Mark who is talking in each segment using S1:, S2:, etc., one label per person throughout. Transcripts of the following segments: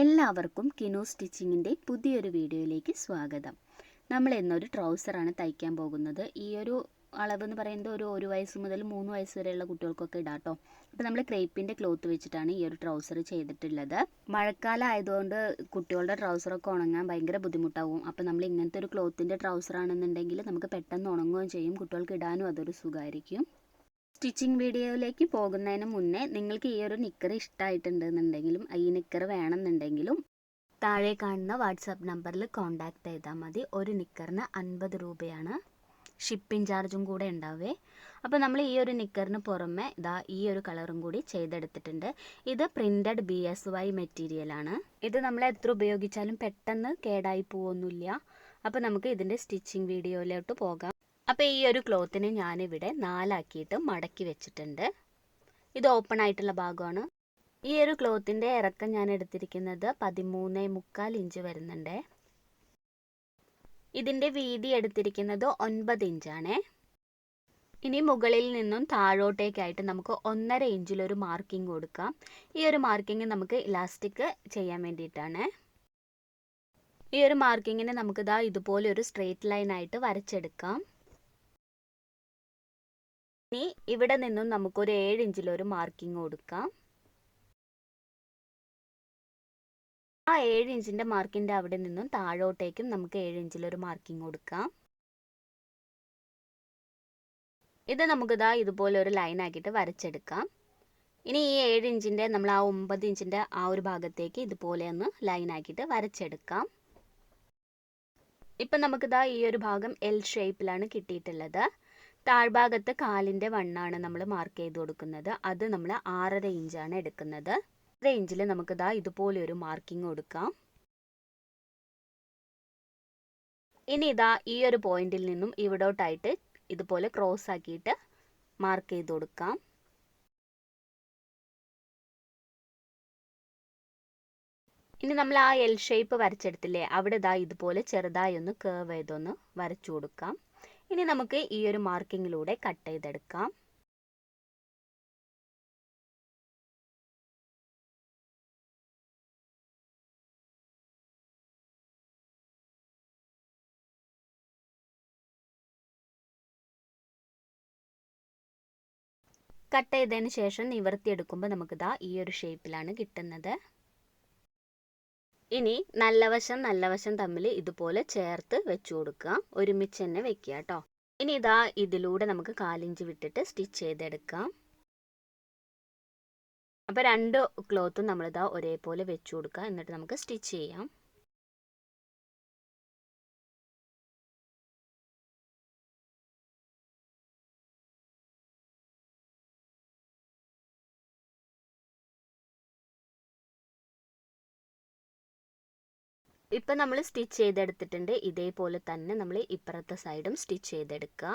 S1: എല്ലാവർക്കും കിനോ സ്റ്റിച്ചിങ്ങിന്റെ പുതിയൊരു വീഡിയോയിലേക്ക് സ്വാഗതം. നമ്മൾ ഇന്നൊരു ട്രൗസറാണ് തയ്ക്കാൻ പോകുന്നത്. ഈ ഒരു അളവ് എന്ന് പറയുന്നത് ഒരു ഒരു വയസ്സ് മുതൽ മൂന്ന് വയസ്സ് വരെയുള്ള കുട്ടികൾക്കൊക്കെ ഇടാം കേട്ടോ. അപ്പോൾ നമ്മൾ ക്രേപ്പിന്റെ ക്ലോത്ത് വെച്ചിട്ടാണ് ഈ ഒരു ട്രൗസർ ചെയ്തിട്ടുള്ളത്. മഴക്കാലം ആയതുകൊണ്ട് കുട്ടികളുടെ ട്രൗസറൊക്കെ ഉണങ്ങാൻ ഭയങ്കര ബുദ്ധിമുട്ടാവും. അപ്പോൾ നമ്മൾ ഇങ്ങനത്തെ ഒരു ക്ലോത്തിന്റെ ട്രൗസർ ആണെന്നുണ്ടെങ്കിൽ നമുക്ക് പെട്ടെന്ന് ഉണങ്ങുകയും ചെയ്യും. കുട്ടികൾക്ക് ഇടാനും അതൊരു സുഖമായിരിക്കും. സ്റ്റിച്ചിങ് വീഡിയോയിലേക്ക് പോകുന്നതിന് മുന്നേ നിങ്ങൾക്ക് ഈ ഒരു നിക്കർ ഇഷ്ടമായിട്ടുണ്ടെന്നുണ്ടെങ്കിലും ഈ നിക്കർ വേണമെന്നുണ്ടെങ്കിലും താഴെ കാണുന്ന വാട്സാപ്പ് നമ്പറിൽ കോൺടാക്ട് ചെയ്താൽ മതി. ഒരു നിക്കറിന് അൻപത് രൂപയാണ് ഷിപ്പിംഗ് ചാർജും കൂടെ ഉണ്ടാവേ അപ്പോൾ നമ്മൾ ഈ ഒരു നിക്കറിന് പുറമെ ഇതാ ഈ ഒരു കളറും കൂടി ചെയ്തെടുത്തിട്ടുണ്ട്. ഇത് പ്രിന്റഡ് ബി എസ് വൈ മെറ്റീരിയലാണ് ഇത് നമ്മൾ എത്ര ഉപയോഗിച്ചാലും പെട്ടെന്ന് കേടായി പോവൊന്നുമില്ല അപ്പോൾ നമുക്ക് ഇതിന്റെ സ്റ്റിച്ചിങ് വീഡിയോയിലോട്ട് പോകാം. അപ്പോൾ ഈ ഒരു ക്ലോത്തിനെ ഞാനിവിടെ നാലാക്കിയിട്ട് മടക്കി വെച്ചിട്ടുണ്ട്. ഇത് ഓപ്പൺ ആയിട്ടുള്ള ഭാഗമാണ്. ഈ ഒരു ക്ലോത്തിന്റെ ഇറക്കം ഞാൻ എടുത്തിരിക്കുന്നത് പതിമൂന്ന് മുക്കാൽ ഇഞ്ച് വരുന്നുണ്ട്. ഇതിന്റെ വീതി എടുത്തിരിക്കുന്നത് ഒൻപത് ഇഞ്ചാണ്. ഇനി മുകളിൽ നിന്നും താഴോട്ടേക്കായിട്ട് നമുക്ക് ഒന്നര ഇഞ്ചിലൊരു മാർക്കിംഗ് കൊടുക്കാം. ഈ ഒരു മാർക്കിംഗ് നമുക്ക് ഇലാസ്റ്റിക് ചെയ്യാൻ വേണ്ടിയിട്ടാണ്. ഈ ഒരു മാർക്കിങ്ങിനെ നമുക്കിതാ ഇതുപോലെ ഒരു സ്ട്രെയിറ്റ് ലൈനായിട്ട് വരച്ചെടുക്കാം. ഇനി ഇവിടെ നിന്നും നമുക്കൊരു ഏഴ് ഇഞ്ചിലൊരു മാർക്കിംഗ് കൊടുക്കാം. ആ ഏഴ് ഇഞ്ചിന്റെ മാർക്കിന്റെ അവിടെ നിന്നും താഴോട്ടേക്കും നമുക്ക് ഏഴ് ഇഞ്ചിലൊരു മാർക്കിംഗ് കൊടുക്കാം. ഇത് നമുക്ക് നമുക്കിതാ ഇതുപോലെ ഒരു ലൈൻ ആക്കിയിട്ട് വരച്ചെടുക്കാം. ഇനി ഈ ഏഴ് ഇഞ്ചിന്റെ നമ്മൾ ആ ഒമ്പത് ഇഞ്ചിന്റെ ആ ഒരു ഭാഗത്തേക്ക് ഇതുപോലെ ഒന്ന് ലൈൻ ആക്കിയിട്ട് വരച്ചെടുക്കാം. ഇപ്പം നമുക്കിതാ ഈ ഒരു ഭാഗം എൽ ഷേപ്പിലാണ് കിട്ടിയിട്ടുള്ളത്. താഴ്ഭാഗത്ത് കാലിന്റെ വണ്ണാണ് നമ്മൾ മാർക്ക് ചെയ്ത് കൊടുക്കുന്നത്. അത് നമ്മൾ ആറര ഇഞ്ചാണ് എടുക്കുന്നത്. ആറര ഇഞ്ചിൽ നമുക്ക് ദാ ഇതുപോലെ ഒരു മാർക്കിംഗ് കൊടുക്കാം. ഇനി ഇതാ ഈ ഒരു പോയിന്റിൽ നിന്നും ഇവിടോട്ടായിട്ട് ഇതുപോലെ ക്രോസ് ആക്കിയിട്ട് മാർക്ക് ചെയ്ത് കൊടുക്കാം. ഇനി നമ്മൾ ആ എൽ ഷേപ്പ് വരച്ചെടുത്തില്ലേ? അവിടെ ഇതാ ഇതുപോലെ ചെറുതായി ഒന്ന് കേവ് ചെയ്തൊന്ന് വരച്ചു കൊടുക്കാം. ഇനി നമുക്ക് ഈ ഒരു മാർക്കിങ്ങിലൂടെ കട്ട് ചെയ്തെടുക്കാം. കട്ട് ചെയ്തതിന് ശേഷം നിവർത്തിയെടുക്കുമ്പോൾ നമുക്കിതാ ഈ ഒരു ഷേപ്പിലാണ് കിട്ടുന്നത്. ഇനി നല്ല വശം നല്ല വശം തമ്മിൽ ഇതുപോലെ ചേർത്ത് വെച്ചു കൊടുക്കുക. ഒരുമിച്ച് തന്നെ വെക്കുക കേട്ടോ. ഇനി ഇതാ ഇതിലൂടെ നമുക്ക് കാലിഞ്ച് വിട്ടിട്ട് സ്റ്റിച്ച് ചെയ്തെടുക്കാം. അപ്പോൾ രണ്ട് ക്ലോത്തും നമ്മളിതാ ഒരേപോലെ വെച്ചു കൊടുക്കുക. എന്നിട്ട് നമുക്ക് സ്റ്റിച്ച് ചെയ്യാം. ഇപ്പം നമ്മൾ സ്റ്റിച്ച് ചെയ്തെടുത്തിട്ടുണ്ട്. ഇതേപോലെ തന്നെ നമ്മൾ ഇപ്പുറത്തെ സൈഡും സ്റ്റിച്ച് ചെയ്തെടുക്കുക.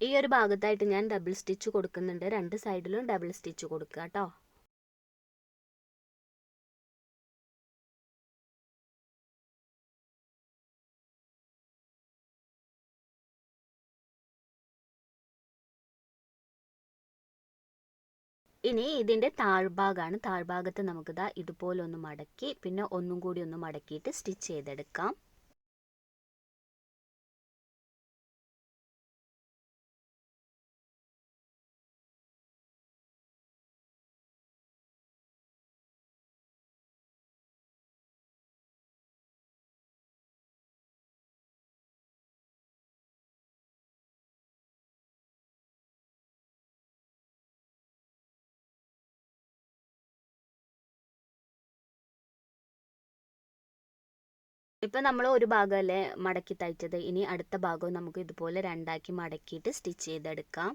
S1: ഈ ഒരു ഭാഗത്തായിട്ട് ഞാൻ ഡബിൾ സ്റ്റിച്ച് കൊടുക്കുന്നുണ്ട്. രണ്ട് സൈഡിലും ഡബിൾ സ്റ്റിച്ച് കൊടുക്കുക കേട്ടോ ഇനി ഇതിന്റെ താഴ്ഭാഗമാണ് താഴ്ഭാഗത്ത് നമുക്കിതാ ഇതുപോലെ ഒന്ന് മടക്കി പിന്നെ ഒന്നും കൂടി ഒന്ന് മടക്കിയിട്ട് സ്റ്റിച്ച് ചെയ്തെടുക്കാം. ഇപ്പം നമ്മൾ ഒരു ഭാഗമല്ലേ മടക്കി തയ്ച്ചത്. ഇനി അടുത്ത ഭാഗവും നമുക്ക് ഇതുപോലെ രണ്ടാക്കി മടക്കിയിട്ട് സ്റ്റിച്ച് ചെയ്തെടുക്കാം.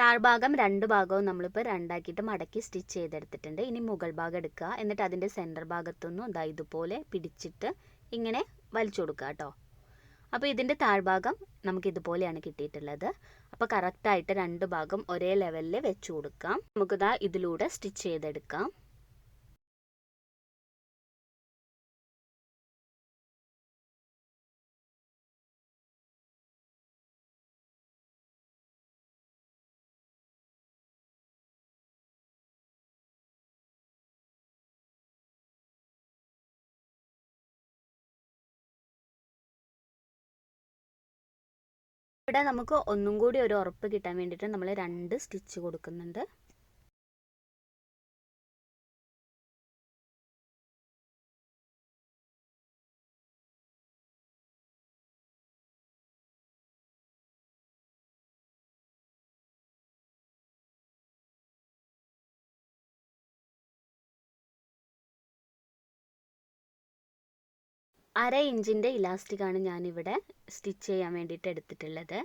S1: താഴ്ഭാഗം രണ്ട് ഭാഗവും നമ്മളിപ്പോൾ രണ്ടാക്കിയിട്ട് മടക്കി സ്റ്റിച്ച് ചെയ്തെടുത്തിട്ടുണ്ട്. ഇനി മുകൾ ഭാഗം എടുക്കുക. എന്നിട്ട് അതിന്റെ സെന്റർ ഭാഗത്തുനിന്നും ഇതാ ഇതുപോലെ പിടിച്ചിട്ട് ഇങ്ങനെ വലിച്ചു കൊടുക്കുക കേട്ടോ. അപ്പോൾ ഇതിന്റെ താഴ്ഭാഗം നമുക്ക് ഇതുപോലെയാണ് കിട്ടിയിട്ടുള്ളത്. അപ്പോൾ കറക്റ്റായിട്ട് രണ്ട് ഭാഗം ഒരേ ലെവലിൽ വെച്ച് കൊടുക്കാം. നമുക്കിതാ ഇതിലൂടെ സ്റ്റിച്ച് ചെയ്തെടുക്കാം. ഇവിടെ നമുക്ക് ഒന്നും കൂടി ഒരു ഉറപ്പ് കിട്ടാൻ വേണ്ടിയിട്ട് നമ്മൾ രണ്ട് സ്റ്റിച്ച് കൊടുക്കുന്നുണ്ട്. അര ഇഞ്ചിന്റെ ഇലാസ്റ്റിക്കാണ് ഞാനിവിടെ സ്റ്റിച്ച് ചെയ്യാൻ വേണ്ടിയിട്ട് എടുത്തിട്ടുള്ളത്.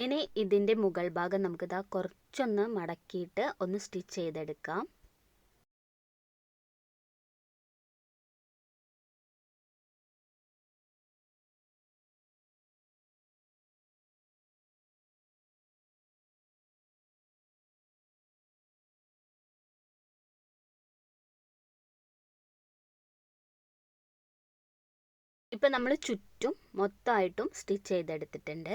S1: ഇനി ഇതിന്റെ മുകൾ ഭാഗം നമുക്കിതാ കുറച്ചൊന്ന് മടക്കിയിട്ട് ഒന്ന് സ്റ്റിച്ച് ചെയ്തെടുക്കാം. ഇപ്പം നമ്മൾ ചുറ്റും മൊത്തമായിട്ടും സ്റ്റിച്ച് ചെയ്തെടുത്തിട്ടുണ്ട്.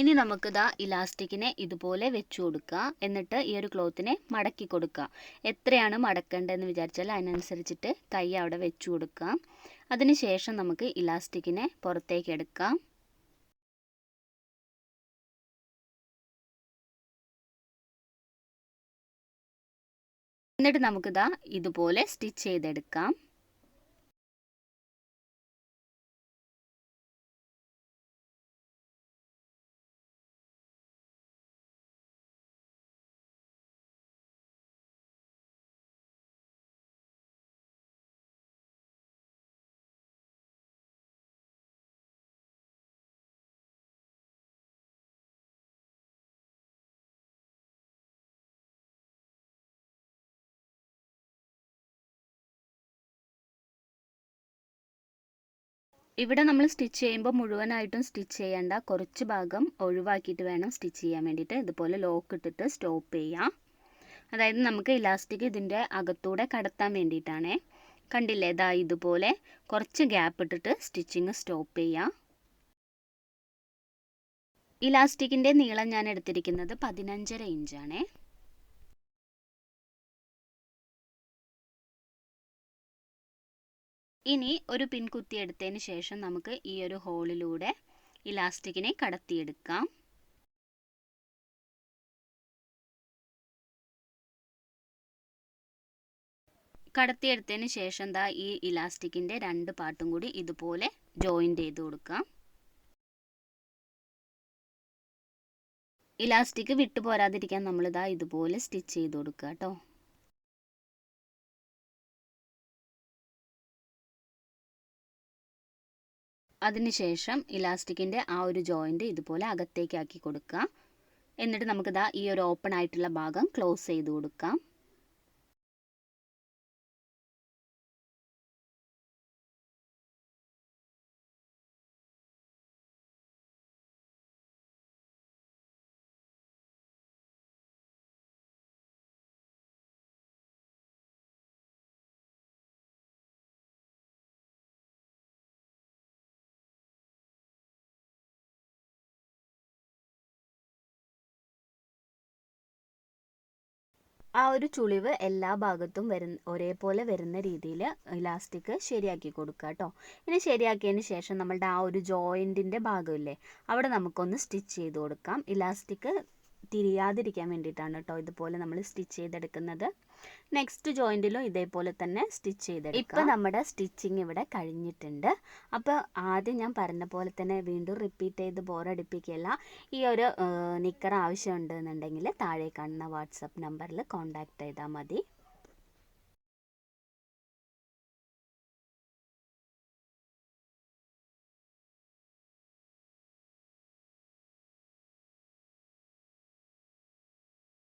S1: ഇനി നമുക്ക് നമുക്കിതാ ഇലാസ്റ്റിക്കിനെ ഇതുപോലെ വെച്ചു കൊടുക്കുക എന്നിട്ട് ഈ ഒരു ക്ലോത്തിനെ മടക്കി കൊടുക്കുക എത്രയാണ് മടക്കേണ്ടതെന്ന് വിചാരിച്ചാൽ അതിനനുസരിച്ചിട്ട് കൈ അവിടെ വെച്ചു കൊടുക്കുക അതിനുശേഷം നമുക്ക് ഇലാസ്റ്റിക്കിനെ പുറത്തേക്ക് എടുക്കാം. എന്നിട്ട് നമുക്കിതാ ഇതുപോലെ സ്റ്റിച്ച് ചെയ്തെടുക്കാം. ഇവിടെ നമ്മൾ സ്റ്റിച്ച് ചെയ്യുമ്പോൾ മുഴുവനായിട്ടും സ്റ്റിച്ച് ചെയ്യേണ്ട കുറച്ച് ഭാഗം ഒഴിവാക്കിയിട്ട് വേണം സ്റ്റിച്ച് ചെയ്യാൻ വേണ്ടിയിട്ട്. ഇതുപോലെ ലോക്ക് ഇട്ടിട്ട് സ്റ്റോപ്പ് ചെയ്യാം. അതായത് നമുക്ക് ഇലാസ്റ്റിക് ഇതിന്റെ അകത്തൂടെ കടത്താൻ വേണ്ടിയിട്ടാണേ. കണ്ടില്ലേ ഇതാ ഇതുപോലെ കുറച്ച് ഗ്യാപ്പ് ഇട്ടിട്ട് സ്റ്റിച്ചിങ് സ്റ്റോപ്പ് ചെയ്യാം. ഇലാസ്റ്റിക്കിന്റെ നീളം ഞാൻ എടുത്തിരിക്കുന്നത് പതിനഞ്ചര ഇഞ്ചാണേ. ഇനി ഒരു പിൻ കുത്തിയെടുത്തതിന് ശേഷം നമുക്ക് ഈ ഒരു ഹോളിലൂടെ ഇലാസ്റ്റിക്കിനെ കടത്തിയെടുക്കാം. കടത്തിയെടുത്തതിന് ശേഷം ദാ ഈ ഇലാസ്റ്റിക്കിന്റെ രണ്ട് പാട്ടും കൂടി ഇതുപോലെ ജോയിന്റ് ചെയ്ത് കൊടുക്കാം. ഇലാസ്റ്റിക് വിട്ടു പോരാതിരിക്കാൻ നമ്മളിതാ ഇതുപോലെ സ്റ്റിച്ച് ചെയ്ത് കൊടുക്കുക കേട്ടോ. അതിനുശേഷം ഇലാസ്റ്റിക്കിന്റെ ആ ഒരു ജോയിന്റ് ഇതുപോലെ അകത്തേക്കാക്കി കൊടുക്കുക എന്നിട്ട് നമുക്കിതാ ഈ ഒരു ഓപ്പൺ ആയിട്ടുള്ള ഭാഗം ക്ലോസ് ചെയ്ത് കൊടുക്കാം. ആ ഒരു ചുളിവ് എല്ലാ ഭാഗത്തും വരുന്ന ഒരേപോലെ വരുന്ന രീതിയിൽ ഇലാസ്റ്റിക് ശരിയാക്കി കൊടുക്കുക കേട്ടോ ഇനി ശരിയാക്കിയതിന് ശേഷം നമ്മളുടെ ആ ഒരു ജോയിന്റിന്റെ ഭാഗമില്ലേ അവിടെ നമുക്കൊന്ന് സ്റ്റിച്ച് ചെയ്ത് കൊടുക്കാം. ഇലാസ്റ്റിക് തിരിയാതിരിക്കാൻ വേണ്ടിയിട്ടാണ് കേട്ടോ ഇതുപോലെ നമ്മൾ സ്റ്റിച്ച് ചെയ്തെടുക്കുന്നത്. നെക്സ്റ്റ് ജോയിന്റിലും ഇതേപോലെ തന്നെ സ്റ്റിച്ച് ചെയ്തെടുക്കാം. ഇപ്പം നമ്മുടെ സ്റ്റിച്ചിങ് ഇവിടെ കഴിഞ്ഞിട്ടുണ്ട്. അപ്പോൾ ആദ്യം ഞാൻ പറഞ്ഞ പോലെ തന്നെ വീണ്ടും റിപ്പീറ്റ് ചെയ്ത് ബോറടിപ്പിക്കുകയല്ല ഈ ഒരു നിക്കർ ആവശ്യമുണ്ടെന്നുണ്ടെങ്കിൽ താഴെ കാണുന്ന വാട്സപ്പ് നമ്പറിൽ കോൺടാക്ട് ചെയ്താൽ മതി.